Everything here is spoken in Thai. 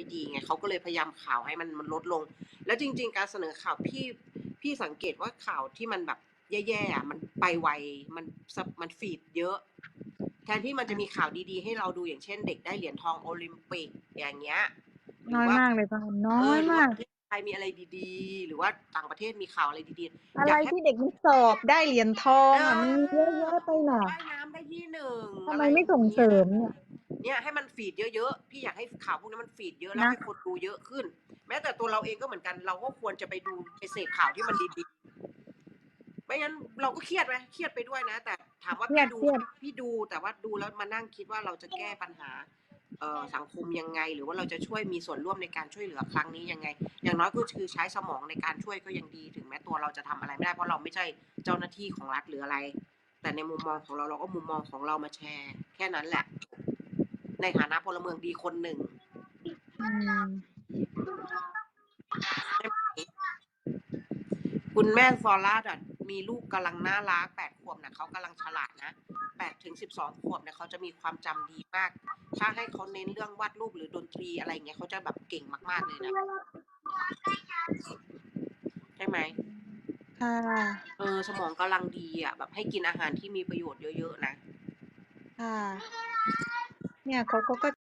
ไม่ดีไงเขาก็เลยพยายามข่าวให้มันมันลดลง แล้วจริง ๆ การเสนอข่าวพี่พี่สังเกตว่าข่าวที่มันแบบแย่ๆอะมันไปไวมันซับมันฟีดเยอะ แทนที่มันจะมีข่าวดีๆ ให้เราดูอย่างเช่น เด็กได้เหรียญทองโอลิมปิกอย่างเงี้ยหรืน้อยว่มากเลยค่ะน้อเออยหรือมาว่ากประเทศไทยมีอะไรดีๆ หรือว่าต่างประเทศมีข่าวอะไรดีๆ อะไรอยากให้ที่เด็กมันสอบได้เหรียญทองอะเออมันมีเยอะแยะไปหน่ะว่ายน้ำได้ที่หนึ่งทำอะไมรไม่ส่งเสริมเนี่ย เนี่ยให้มันฟีดเยอะๆ พี่อยากให้ข่าวพวกนี้มันฟีดเยอะแล้วนะให้คนดูเยอะขึ้น แม้แต่ตัวเราเองก็เหมือนกัน เราก็ควรจะไปดูไปเสพข่าวที่มันดีๆไม่งั้นเราก็เครียดไหมเครียดไปด้วยนะ แต่ถามว่าเครียพี่ดดูเครียดพี่ดูแต่ว่าดูแล้วมานั่งคิดว่าเราจะแก้ปัญหาเอ่อสังคมยังไง หรือว่าเราจะช่วยมีส่วนร่วมในการช่วยเหลือครั้งนี้ยังไง อย่างน้อยก็คือใช้สมองในการช่วยก็ยังดีถึงแม้ตัวเราจะทำอะไรไม่ได้เพราะเราไม่ใช่เจ้าหน้าที่ของรัฐหรืออะไร แต่ในมุมมองของเราเราก็มุมมองของเรามาแชร์ แค่นั้นแหละ ในฐานะพลเมืองดีคนหนึ่งอืมคุณแม่ฟอร่าดัดมีลูกกำลังน่ารักแปดขวบนะเขากำลังฉลาดนะแปดถึงสิบสองขวบเนี่ยเขาจะมีความจำดีมาก ถ้าให้เขาเน้นเรื่องวาดรูปหรือดนตรีอะไรเงี้ยเขาจะแบบเก่งมากๆเลยนะใช่ไหมค่ะเออสมองกำลังดีอะ แบบให้กินอาหารที่มีประโยชน์เยอะๆนะค่ะ เนี่ยเขาก็ก็